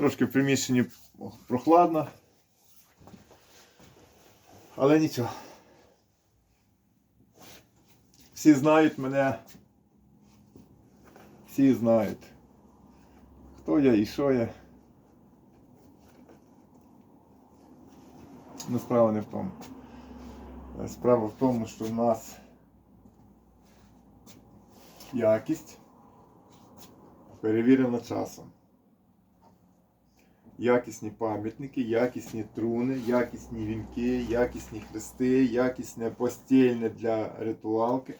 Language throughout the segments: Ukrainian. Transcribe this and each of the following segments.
Трошки в приміщенні прохладно. Але нічого. Всі знають мене. Всі знають. Хто я і що я. Ну, справа не в тому. Справа в тому, що в нас якість перевірена часом. Якісні пам'ятники, якісні труни, якісні вінки, якісні хрести, якісне постільне для ритуалки.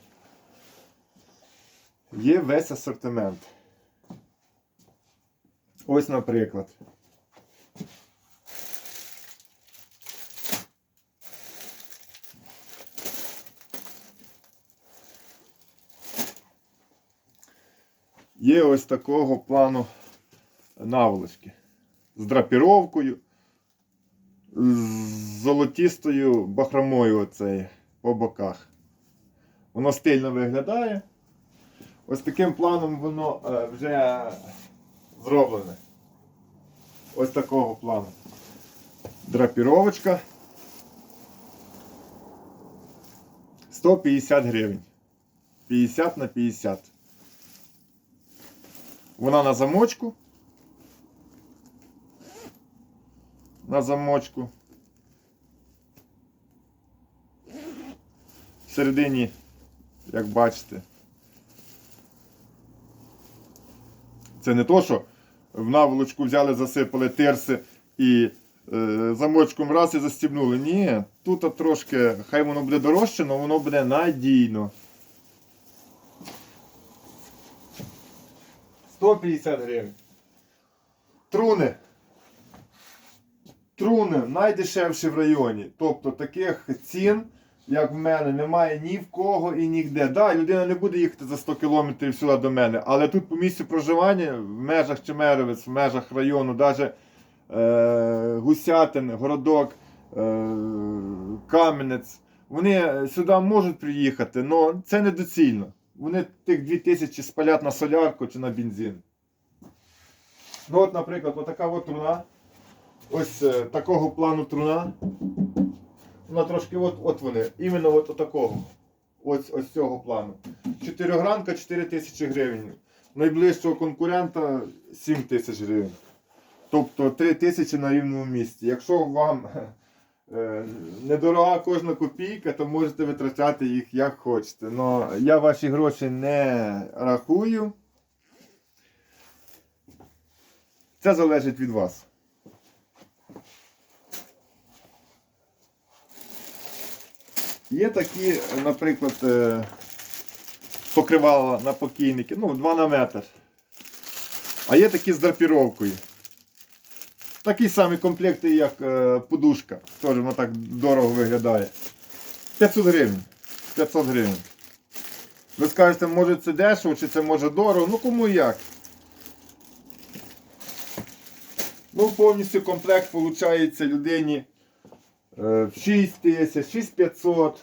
Є весь асортимент. Ось, наприклад. Є ось такого плану наволочки з драпіровкою, з золотістою бахромою оцею по боках. Воно стильно виглядає. Ось таким планом воно е, вже зроблене. Ось такого плану. Драпіровочка. 150 гривень. 50 на 50. Вона на замочку. На замочку. Всередині, як бачите, це не то, що в наволочку взяли, засипали тирси і е, замочком раз і застібнули. Ні, тут трошки, хай воно буде дорожче, але воно буде надійно. 150 гривень. Труни. Труни найдешевші в районі. Тобто таких цін, як в мене, немає ні в кого і ніде. Да, людина не буде їхати за 100 кілометрів сюди до мене, але тут по місцю проживання, в межах Чемеровець, в межах району, навіть е, Гусятин, Городок, е, Кам'янець, вони сюди можуть приїхати, але це недоцільно. Вони тих 2000 спалять на солярку чи на бензин. Ну от, наприклад, отака от труна. Ось е, такого плану труна. Вона трошки от, от вони. Іменно от такого. Ось, ось цього плану. Чотиригранка 4 тисячі гривень. Найближчого конкурента 7 тисяч гривень. Тобто 3 тисячі на рівному місці. Якщо вам е, недорога кожна копійка, то можете витрачати їх як хочете. Но я ваші гроші не рахую. Це залежить від вас. Є такі, наприклад, е, покривала на покійники, ну, 2 на метр. А є такі з драпіровкою. Такі самі комплекти, як е, подушка. Теж воно так дорого виглядає. 500 гривень. 500 гривень. Ви скажете, може це дешево, чи це може дорого. Ну кому як. Ну, повністю комплект виходить людині е, в 6 тисяч, 6500.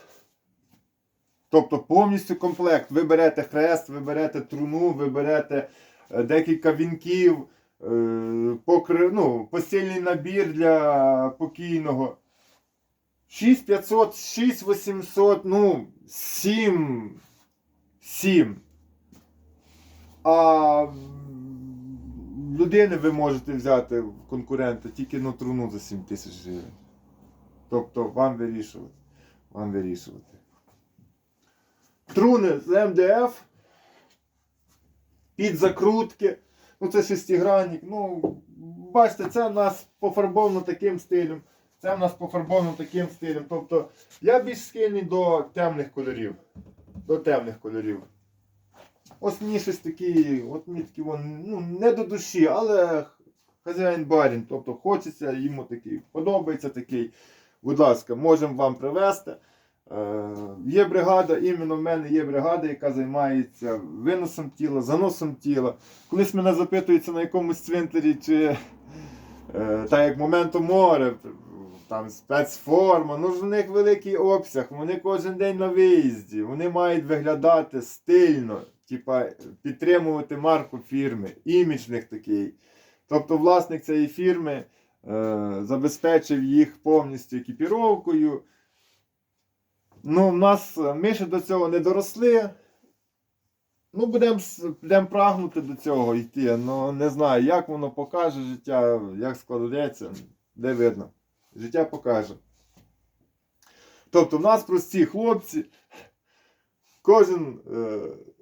Тобто повністю комплект. Ви берете хрест, ви берете труну, ви берете е, декілька вінків, е, покри... ну, постільний набір для покійного. 6500, 6800, ну, 7. 7. А людини ви можете взяти конкурента тільки на труну за 7 тисяч гривень. Тобто вам вирішувати. Вам вирішувати. Труни з МДФ. Під закрутки. Ну це шестигранник. Ну, бачите, це в нас пофарбовано таким стилем. Це в нас пофарбовано таким стилем. Тобто я більш схильний до темних кольорів. До темних кольорів. Ось мені щось такі, от мені такі вон, ну, не до душі, але хазяїн барін. Тобто хочеться йому такий, подобається такий. Будь ласка, можемо вам привезти. Е, є бригада, іменно в мене є бригада, яка займається виносом тіла, заносом тіла. Колись мене запитуються на якомусь цвинтарі, чи е, так як моменту море, там спецформа, ну ж в них великий обсяг, вони кожен день на виїзді, вони мають виглядати стильно, типа підтримувати марку фірми, імідж такий. Тобто власник цієї фірми е, забезпечив їх повністю екіпіровкою. Ну, в нас е, ми ще до цього не доросли. Ну, будемо будем прагнути до цього йти. Ну, не знаю, як воно покаже життя, як складеться, де видно. Життя покаже. Тобто, в нас прості хлопці, кожен е,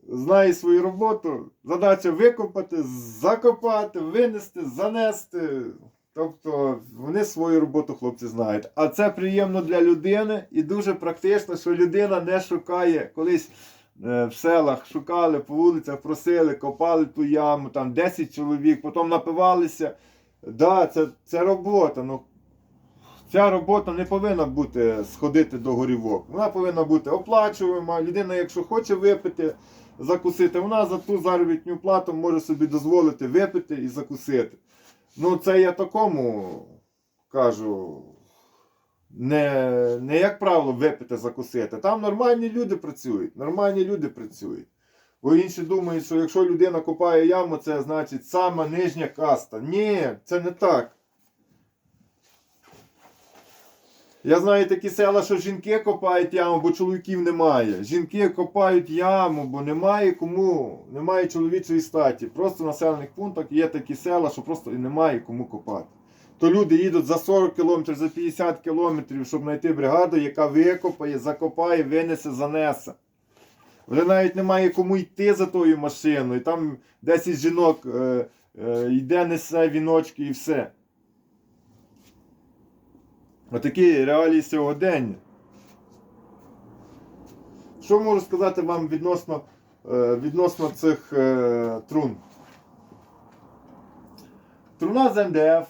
знає свою роботу, задача викопати, закопати, винести, занести. Тобто вони свою роботу хлопці знають. А це приємно для людини і дуже практично, що людина не шукає колись. е, В селах шукали по вулицях, просили, копали ту яму, там 10 чоловік, потім напивалися. Да, це, це робота. Ну, ця робота не повинна бути сходити до горівок. Вона повинна бути оплачуваема. Людина, якщо хоче випити, закусити, вона за ту заробітну плату може собі дозволити випити і закусити. Ну, це я такому кажу. Не, не як правило випити, закусити. Там нормальні люди працюють. Нормальні люди працюють. Бо інші думають, що якщо людина копає яму, це значить сама нижня каста. Ні, це не так. Я знаю такі села, що жінки копають яму, бо чоловіків немає. Жінки копають яму, бо немає кому, немає чоловічої статі. Просто в населених пунктах є такі села, що просто немає кому копати. То люди їдуть за 40 кілометрів, за 50 кілометрів, щоб знайти бригаду, яка викопає, закопає, винесе, занесе. Вже навіть немає кому йти за тою машиною. Там 10 жінок е, е, йде, несе віночки і все. Отакі реалії сьогодення. Що можу сказати вам відносно, е, відносно цих е, трун? Труна з МДФ.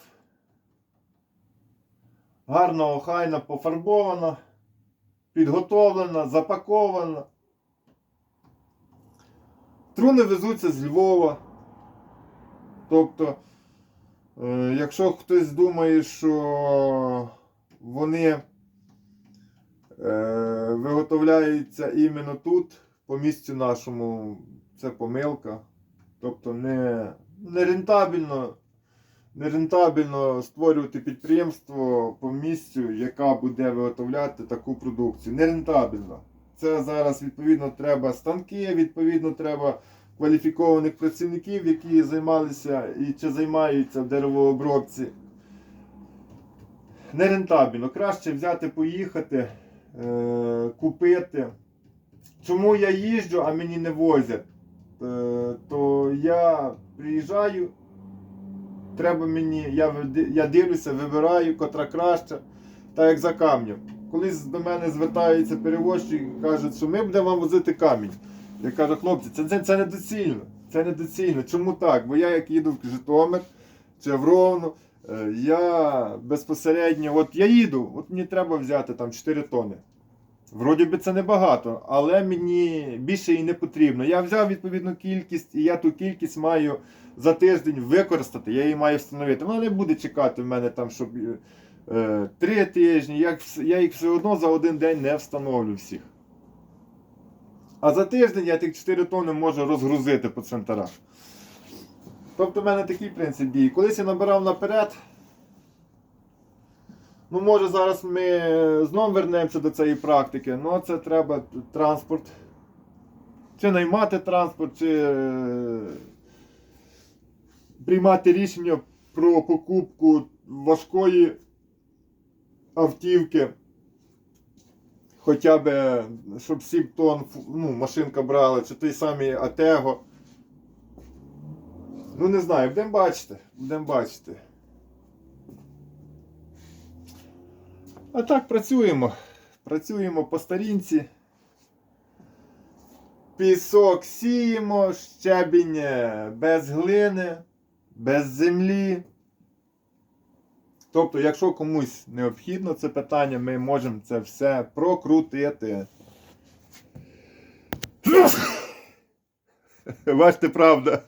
Гарно, охайно пофарбована, підготовлена, запакована. Труни везуться з Львова. Тобто, е, якщо хтось думає, що вони е, виготовляються іменно тут, по місцю нашому, це помилка. Тобто не, не рентабельно, не рентабельно створювати підприємство по місцю, яка буде виготовляти таку продукцію. Не рентабельно. Це зараз відповідно треба станки, відповідно треба кваліфікованих працівників, які займалися і чи займаються в деревообробці. Нерентабельно. Краще взяти, поїхати, е, купити. Чому я їжджу, а мені не возять? Е, то я приїжджаю, треба мені, я, дивлюся, вибираю, котра краща, так як за камнем. Колись до мене звертаються перевозчики і кажуть, що ми будемо вам возити камінь. Я кажу, хлопці, це, це, це недоцільно. Це недоцільно. Чому так? Бо я як їду в Житомир чи в Ровно, я безпосередньо, от я їду, от мені треба взяти там 4 тони. Вроді би це небагато, але мені більше і не потрібно. Я взяв відповідну кількість, і я ту кількість маю за тиждень використати, я її маю встановити. Вона не буде чекати в мене там, щоб е, три тижні. Я, я їх все одно за один день не встановлю всіх. А за тиждень я тих 4 тони можу розгрузити по центрах. Тобто в мене такий принцип дії. Колись я набирав наперед. Ну, може, зараз ми знову вернемося до цієї практики, але це треба транспорт. Чи наймати транспорт, чи е, приймати рішення про покупку важкої автівки. Хоча б, щоб 7 тонн ну, машинка брала, чи той самий Атего. Ну не знаю, будемо бачити. Будемо бачити. А так працюємо. Працюємо по старінці. Пісок сіємо, щебінь без глини, без землі. Тобто, якщо комусь необхідно це питання, ми можемо це все прокрутити. Бачите, правда.